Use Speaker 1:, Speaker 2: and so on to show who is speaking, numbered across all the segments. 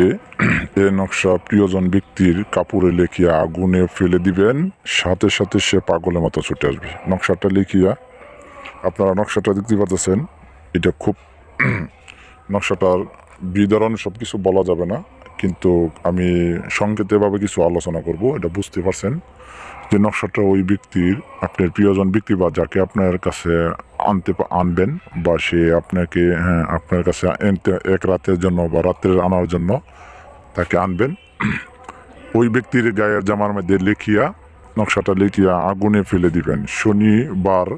Speaker 1: এ নকশা প্রিয়জন ব্যক্তির কাপড়ে লেখিয়া আগুনে ফেলে দিবেন, সাথে সাথে সে পাগলের মতো ছুটে আসবে। নকশাটা লিখিয়া, আপনারা নকশাটা দেখতে পাচ্ছেন, এটা খুব নকশাটার বিদরণ সব কিছু বলা যাবে না। কিন্তু আমি সংক্ষেপেভাবে কিছু আলোচনা করব, এটা বুঝতে পারছেন যে নকশাটা ওই ব্যক্তির, আপনার প্রিয়জন ব্যক্তি বা যাকে আপনার কাছে আনতে আনবেন বা সে আপনাকে হ্যাঁ আপনার কাছে এক রাতের জন্য বা রাত্রের আনার জন্য তাকে আনবেন। ওই ব্যক্তির গায়ের জামার মধ্যে লিখিয়া, নকশাটা লিখিয়া আগুনে ফেলে দিবেন। শনিবার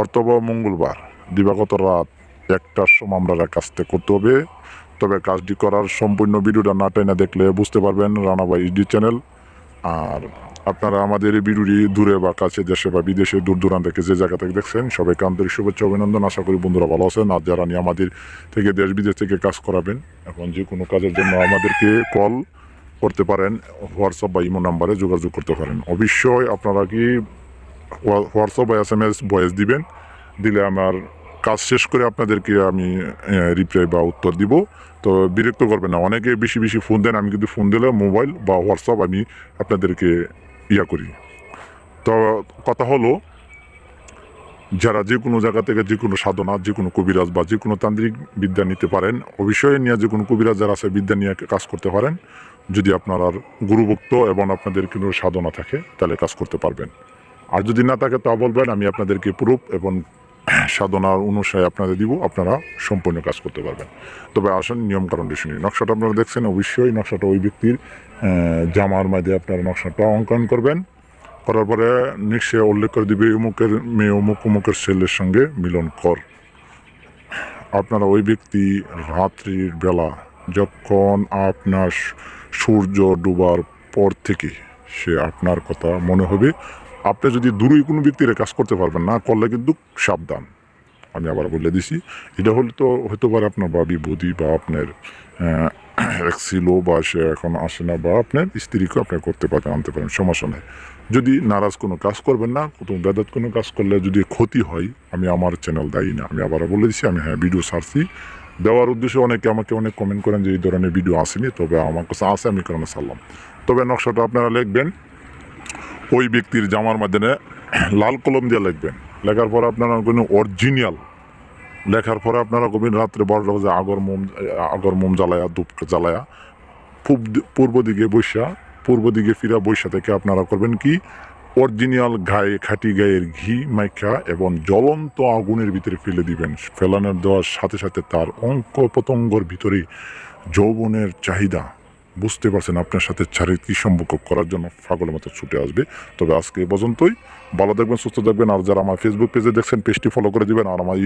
Speaker 1: অর্থবা মঙ্গলবার, দিবাগত রাত একটার সময় আমরা কাজটা করতে হবে। তবে কাজটি করার সম্পূর্ণ ভিডিওটা না টেনে দেখলে বুঝতে পারবেন রানাবাই ইডি চ্যানেল। আর আপনারা আমাদের এই ভিডিওটি দূরে বা কাছে দেশে বা বিদেশে দূর দূরান্ত থেকে যে জায়গা থেকে দেখছেন, সবাইকে আন্তরিক শুভেচ্ছা, অভিনন্দন। আশা করি বন্ধুরা ভালো আছেন। আর যারা নিয়ে আমাদের থেকে দেশ বিদেশ থেকে কাজ করাবেন, এখন যে কোনো কাজের জন্য আমাদেরকে কল করতে পারেন হোয়াটসঅ্যাপ বা ইমো নাম্বারে যোগাযোগ করতে পারেন। অবশ্যই আপনারা কি হোয়াটসঅ্যাপ বা এস এম এস ভয়েস দিবেন, দিলে আমার কাজ শেষ করে আপনাদেরকে আমি রিপ্লাই বা উত্তর দিব। তো বিরক্ত করবেন না, অনেকে বেশি বেশি ফোন দেন, আমি কিন্তু ফোন দিলে মোবাইল বা হোয়াটসঅ্যাপ আমি আপনাদেরকে ইয়া করি। তো কথা হলো, যারা যে কোনো জায়গা থেকে যে কোনো সাধনা, যে কোনো কবিরাজ বা যে কোনো তান্ত্রিক বিদ্যা নিতে পারেন, অবশ্যই নিয়ে যে কোনো কবিরাজ যারা আছে বিদ্যা নিয়ে কাজ করতে পারেন। যদি আপনার আর গুরুভক্ত এবং আপনাদের কোনো সাধনা থাকে, তাহলে কাজ করতে পারবেন। আর যদি না থাকে, তা বলবেন, আমি আপনাদেরকে প্রুফ এবং সাধনার অনুসারে আপনাদের দিব, আপনারা সম্পূর্ণ কাজ করতে পারবেন। তবে আসেন, নিয়মকানুনটি শুনি। নকশাটা আপনারা দেখছেন, অবশ্যই নকশাটা ওই ব্যক্তির জামার মধ্যে আপনারা নকশাটা অঙ্কন করবেন। করার পরে নিশ্চয় উল্লেখ করে দিবে, অমুকের মেয়ে, অমুক, অমুকের ছেলের সঙ্গে মিলন কর। আপনারা ওই ব্যক্তি রাত্রির বেলা যখন আপনার সূর্য ডুবার পর থেকে সে আপনার কথা মনে হবে আপনি যদি দূরে কোনো ব্যক্তির কাজ করতে পারবেন না, করলে কিন্তু সাবধান। আমি আবার বলে দিছি, এটা হলে তো হতে পারে আপনার বা বিভূতি বা আপনার এক ছিল বা সে এখন আসে না বা আপনার স্ত্রীকে আপনি করতে পারেন, আনতে পারেন, সমস্যা নেই। যদি নারাজ কোনো কাজ করবেন না, কোনো বেদাত কোনো কাজ করলে যদি ক্ষতি হয়, আমি আমার চ্যানেল দায়ী না। আমি আবারও বলে দিচ্ছি আমি হ্যাঁ ভিডিও সারছি দেওয়ার উদ্দেশ্যে অনেকে আমাকে অনেক কমেন্ট করেন যে এই ধরনের ভিডিও আসেনি, তবে আমার কাছে আসে আমি কারণে সারলাম তবে নকশাটা আপনারা লিখবেন ওই ব্যক্তির জামার মাধ্যমে লাল কলম দিয়ে লিখবেন। লেখার পর আপনারা কোনো অরিজিনাল লেখার পরে আপনারা কবিন রাত্রে বারোটা বাজে আগর মোম আগর মোম জ্বালায়া, ধূপ জ্বালায়া, পূব পূর্ব দিকে বৈশা, পূর্ব দিকে ফিরা, বৈশা থেকে আপনারা করবেন কি? অরিজিনাল গায়ে খাটি গায়ের ঘি মাইখা এবং জ্বলন্ত আগুনের ভিতরে ফেলে দিবেন। ফেলানোর দেওয়ার সাথে সাথে তার অঙ্ক পতঙ্গর ভিতরে যৌবনের চাহিদা বুঝতে পারছেন আপনার সাথে চারিত্রিক সম্পর্ক করার জন্য ফাগলের মতো ছুটে আসবে। তবে আজকে এ পর্যন্তই। ভালো দেখবেন সুস্থ দেখবেন আর যারা আমার ফেসবুক পেজে দেখছেন পেজটি ফলো করে দেবেন। আর আমার